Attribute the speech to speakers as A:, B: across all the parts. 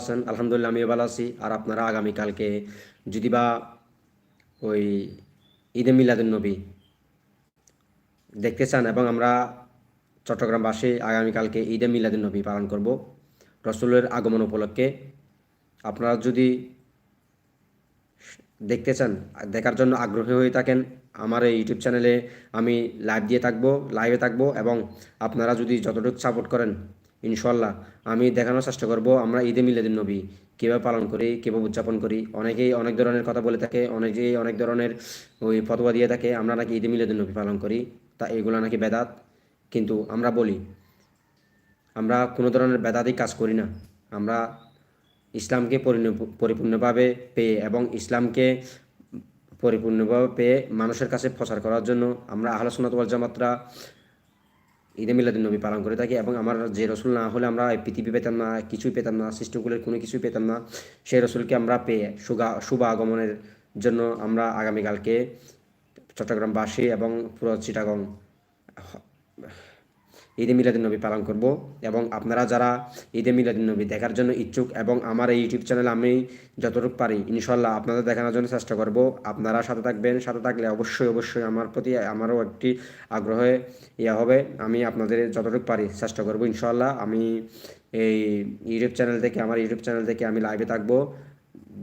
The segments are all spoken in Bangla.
A: আছেন, আলহামদুলিল্লাহ আমিও ভালো আছি। আর আপনারা আগামীকালকে যদি বা ওই ঈদে মিলাদুন নবী দেখতে চান এবং আমরা চট্টগ্রামবাসী আগামীকালকে ঈদে মিলাদুন নবী পালন করব রসুলের আগমন উপলক্ষে। আপনারা যদি দেখতে চান, দেখার জন্য আগ্রহী হয়ে থাকেন, আমার এই ইউটিউব চ্যানেলে আমি লাইভ দিয়ে থাকব, লাইভে থাকব এবং আপনারা যদি যতটুকু সাপোর্ট করেন ইনশাল্লাহ আমি দেখানোর চেষ্টা করব, আমরা ঈদে মিলাদুন নবী কীভাবে পালন করি, কীভাবে উদযাপন করি। অনেকেই অনেক ধরনের কথা বলে থাকে, অনেকেই অনেক ধরনের ওই ফতোয়া দিয়ে থাকে, আমরা নাকি ঈদে মিলাদুন নবী পালন করি, তা এগুলো নাকি বেদাত। কিন্তু আমরা বলি, আমরা কোনো ধরনের বেদাতি কাজ করি না। আমরা ইসলামকে পরিণ- পরিপূর্ণভাবে পেয়ে এবং ইসলামকে পরিপূর্ণভাবে পেয়ে মানুষের কাছে প্রচার করার জন্য আমরা আহলসুন্নত ওয়াল জামাতরা ঈদে মিলাদুল নবী পালন করে থাকি এবং আমার যে রসুল না হলে আমরা পৃথিবী পেতাম না, কিছুই পেতাম না, সৃষ্টিকুলের কোনো কিছুই পেতাম না, সেই রসুলকে আমরা পেয়ে সুগা, শুভ আগমনের জন্য আমরা আগামীকালকে চট্টগ্রামবাসী এবং পুরো চিটাগং ঈদে মিলাদুন নবী পালন করব এবং আপনারা যারা ঈদে মিলাদুন নবী দেখার জন্য ইচ্ছুক এবং আমার এই ইউটিউব চ্যানেল আমি যতটুকু পারি ইনশাল্লাহ আপনাদের দেখানোর জন্য চেষ্টা করব। আপনারা সাথে থাকবেন, সাথে থাকলে অবশ্যই অবশ্যই আমার প্রতি, আমারও একটি আগ্রহে ইয়া হবে। আমি আপনাদের যতটুকু পারি চেষ্টা করব ইনশাল্লাহ আমি এই ইউটিউব চ্যানেল থেকে, আমার ইউটিউব চ্যানেল থেকে আমি লাইভে থাকব।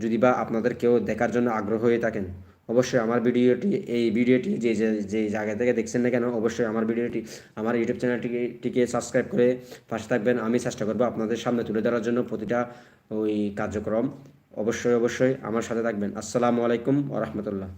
A: যদি বা আপনাদের কেউ দেখার জন্য আগ্রহ হয়ে থাকেন অবশ্যই আমার ভিডিওটি, এই ভিডিওটি যে যে জায়গা থেকে দেখছেন না কেন, অবশ্যই আমার ভিডিওটি, আমার ইউটিউব চ্যানেলটিকে, টিকে সাবস্ক্রাইব করে পাশে থাকবেন। আমি চেষ্টা করব আপনাদের সামনে তুলে ধরার জন্য প্রতিটা ওই কার্যক্রম। অবশ্যই অবশ্যই আমার সাথে থাকবেন। আসসালামু আলাইকুম ওরহমতুল্লাহ